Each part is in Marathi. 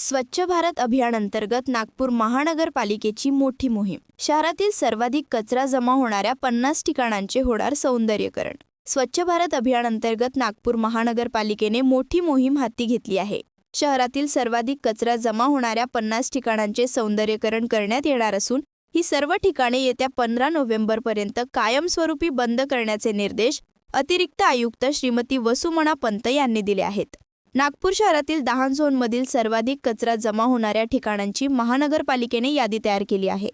स्वच्छ भारत अभियानांतर्गत नागपूर महानगरपालिकेची मोठी मोहीम. शहरातील सर्वाधिक कचरा जमा होणाऱ्या पन्नास ठिकाणांचे होणार सौंदर्यकरण. स्वच्छ भारत अभियानांतर्गत नागपूर महानगरपालिकेने मोठी मोहीम हाती घेतली आहे. शहरातील सर्वाधिक कचरा जमा होणाऱ्या पन्नास ठिकाणांचे सौंदर्यकरण करण्यात येणार असून ही सर्व ठिकाणे येत्या पंधरा नोव्हेंबरपर्यंत कायमस्वरूपी बंद करण्याचे निर्देश अतिरिक्त आयुक्त श्रीमती वसुमना पंत यांनी दिले आहेत. नागपूर शहरातील दहा झोनमधील सर्वाधिक कचरा जमा होणाऱ्या ठिकाणांची महानगरपालिकेने यादी तयार केली आहे.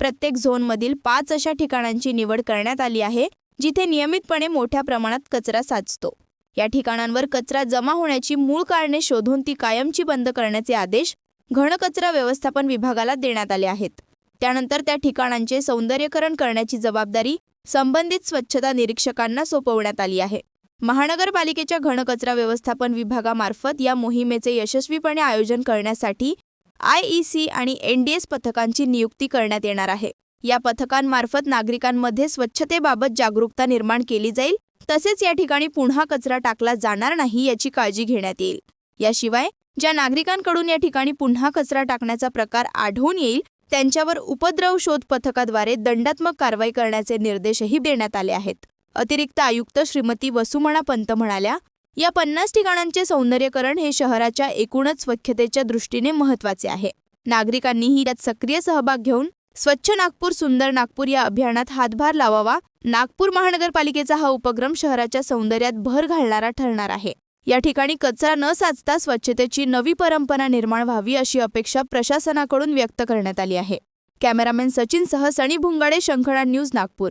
प्रत्येक झोनमधील पाच अशा ठिकाणांची निवड करण्यात आली आहे जिथे नियमितपणे मोठ्या प्रमाणात कचरा साचतो. या ठिकाणांवर कचरा जमा होण्याची मूळ कारणे शोधून ती कायमची बंद करण्याचे आदेश घनकचरा व्यवस्थापन विभागाला देण्यात आले आहेत. त्यानंतर त्या ठिकाणांचे सौंदर्यकरण करण्याची जबाबदारी संबंधित स्वच्छता निरीक्षकांना सोपवण्यात आली आहे. महानगरपालिकेच्या घनकचरा व्यवस्थापन विभागामार्फत या मोहिमेचे यशस्वीपणे आयोजन करण्यासाठी आय ई सी आणि एन डी एस पथकांची नियुक्ती करण्यात येणार आहे. या पथकांमार्फत नागरिकांमध्ये स्वच्छतेबाबत जागरूकता निर्माण केली जाईल तसेच या ठिकाणी पुन्हा कचरा टाकला जाणार नाही याची काळजी घेण्यात येईल. याशिवाय ज्या नागरिकांकडून या ठिकाणी पुन्हा कचरा टाकण्याचा प्रकार आढळून येईल त्यांच्यावर उपद्रव शोध पथकाद्वारे दंडात्मक कारवाई करण्याचे निर्देशही देण्यात आले आहेत. अतिरिक्त आयुक्त श्रीमती वसुमणा पंत म्हणाल्या या पन्नास ठिकाणांचे सौंदर्यकरण हे शहराच्या एकूणच स्वच्छतेच्या दृष्टीने महत्त्वाचे आहे. नागरिकांनीही यात सक्रिय सहभाग घेऊन स्वच्छ नागपूर सुंदर नागपूर या अभियानात हातभार लावावा. नागपूर महानगरपालिकेचा हा उपक्रम शहराच्या सौंदर्यात भर घालणारा ठरणार आहे. या ठिकाणी कचरा न साचता स्वच्छतेची नवी परंपरा निर्माण व्हावी अशी अपेक्षा प्रशासनाकडून व्यक्त करण्यात आली आहे. कॅमेरामॅन सचिनसह सनी भुंगाडे शंखणा न्यूज नागपूर.